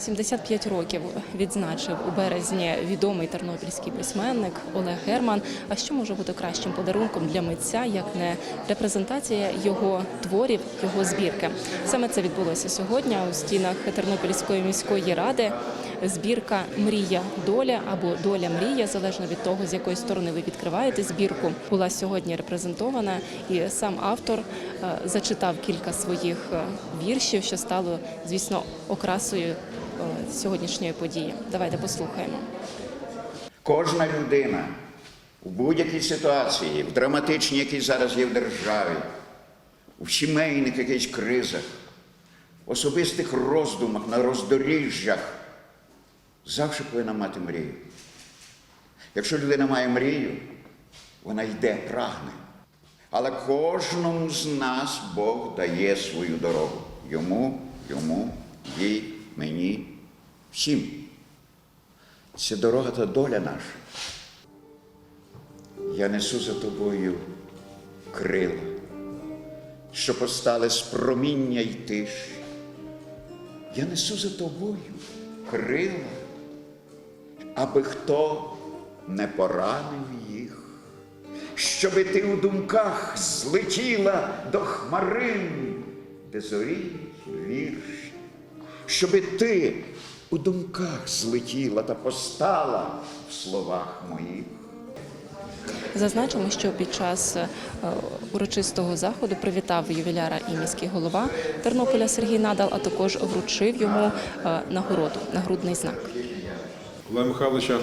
75 років відзначив у березні відомий тернопільський письменник Олег Герман. А що може бути кращим подарунком для митця, як не репрезентація його творів, його збірки? Саме це відбулося сьогодні у стінах Тернопільської міської ради. Збірка Мрія доля або доля мрія, залежно від того, з якої сторони ви відкриваєте збірку, була сьогодні репрезентована, і сам автор е, зачитав кілька своїх е, віршів, що стало, звісно, окрасою е, сьогоднішньої події. Давайте послухаємо. Кожна людина у будь-якій ситуації, в драматичній, якій зараз є в державі, у сімейних якихось кризах, в особистих роздумах, на роздоріжжях, завжди повинна мати мрію. Якщо людина має мрію, вона йде, прагне. Але кожному з нас Бог дає свою дорогу. Йому, йому, їй, мені, всім. Це дорога та доля наша. Я несу за тобою крила, що постали з проміння й тиші. Я несу за тобою крила, аби хто не поранив їх, щоби ти у думках злетіла до хмарин, де зоріють вірші, щоби ти у думках злетіла та постала в словах моїх. Зазначимо, що під час е, урочистого заходу привітав ювіляра і міський голова Тернополя Сергій Надал, а також вручив йому е, нагороду, нагрудний знак. Олега Михайловича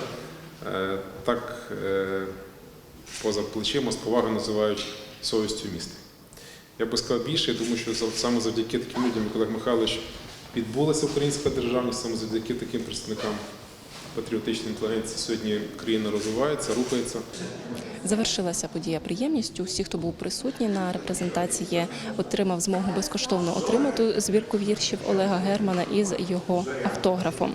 е, так е, поза плечима з повагою називають совістю міста. Я би сказав більше, тому що саме завдяки таким людям, як Олег Михайлович, відбулася українська державність, саме завдяки таким представникам патріотичної інтелігенції сьогодні країна розвивається, рухається. Завершилася подія приємністю. Всі, хто був присутній на репрезентації, отримав змогу безкоштовно отримати збірку віршів Олега Германа із його автографом.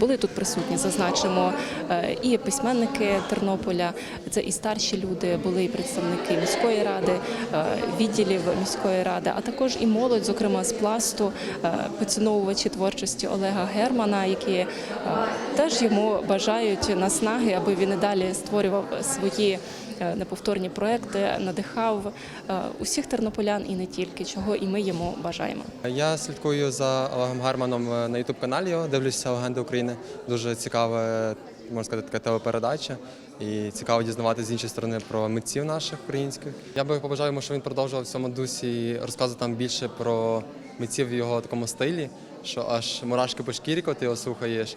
Були тут присутні, зазначимо, е, і письменники Тернополя, це і старші люди, були і представники міської ради, е, відділів міської ради, а також і молодь, зокрема з пласту, е, поціновувачі творчості Олега Германа, які теж йому бажають наснаги, аби він і далі створював свої е, неповторні проекти, надихав е, усіх тернополян і не тільки, чого і ми йому бажаємо. Я слідкую за Олегом Германом е, на ютуб каналі. Дивлюся Легенди України. Дуже цікава, можна сказати, така телепередача. І цікаво дізнаватися з іншої сторони про митців наших українських. Я би побажав йому, щоб він продовжував в цьому дусі і розказував там більше про митців в його такому стилі, що аж мурашки по шкірі, коли ти його слухаєш.